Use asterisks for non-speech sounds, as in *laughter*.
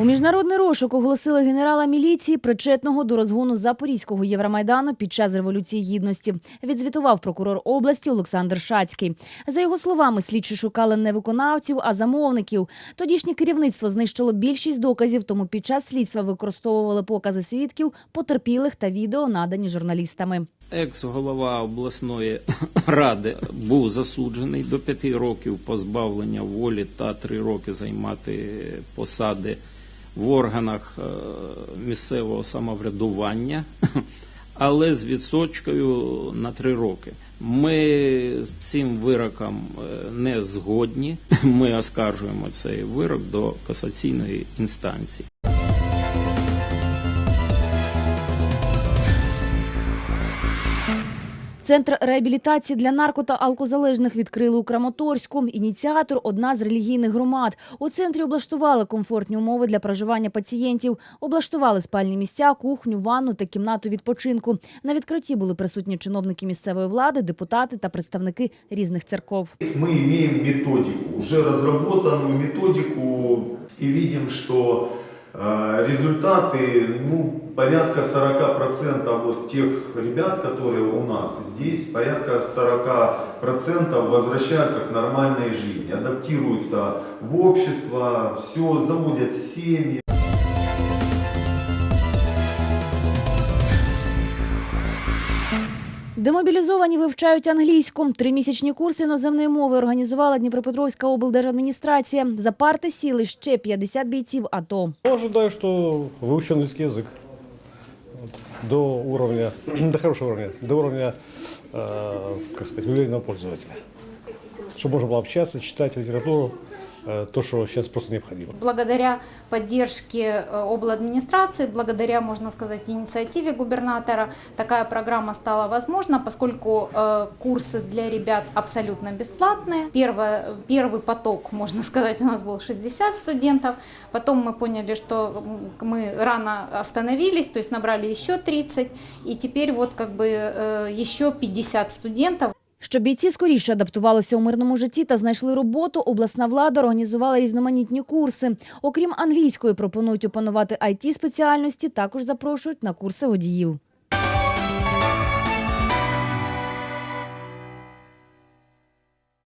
У міжнародний розшук оголосили генерала міліції, причетного до розгону Запорізького Євромайдану під час Революції Гідності. Відзвітував прокурор області Олександр Шацький. За його словами, слідчі шукали не виконавців, а замовників. Тодішнє керівництво знищило більшість доказів, тому під час слідства використовували покази свідків, потерпілих та відео, надані журналістами. Екс-голова обласної *laughs* ради був засуджений до п'яти років позбавлення волі та три роки займати посади в органах е, місцевого самоврядування, *laughs* але з відсочкою на три роки. Ми з цим вироком е, не згодні. *laughs* Ми оскаржуємо цей вирок до касаційної інстанції. Центр реабілітації для нарко та алкозалежних відкрили у Краматорську. Ініціатор – одна з релігійних громад. У центрі облаштували комфортні умови для проживання пацієнтів, облаштували спальні місця, кухню, ванну та кімнату відпочинку. На відкритті були присутні чиновники місцевої влади, депутати та представники різних церков. Мы имеем методику, уже разработанную методику видим, что э, результаты, ну, порядка 40% вот тех ребят, которые у нас здесь, порядка 40% возвращаются к нормальной жизни, адаптируются в общество, все, заводят семьи. Демобілізовані вивчають англійську. Тримісячні курси іноземної мови організувала Дніпропетровська облдержадміністрація. За парти сіли ще 50 бійців АТО. Я ожидаю, что выучу английский язык Вот, до уровня, *clears throat* до хорошего уровня, до уровня, э, как сказать, уверенного пользователя. Чтобы можно было общаться, читать литературу, э, то, что сейчас просто необходимо. Благодаря поддержке э, обладминистрации, благодаря, можно сказать, инициативе губернатора, такая программа стала возможна, поскольку э, курсы для ребят абсолютно бесплатные. Первое, первый поток, можно *laughs* сказать, у нас был 60 студентов. Потом мы поняли, что мы рано остановились, то есть набрали еще 30, и теперь вот как бы еще 50 студентов. Щоб бійці скоріше адаптувалися у мирному житті та знайшли роботу, обласна влада організувала різноманітні курси. Окрім англійської, пропонують опанувати it спеціальності також запрошують на курси водіїв.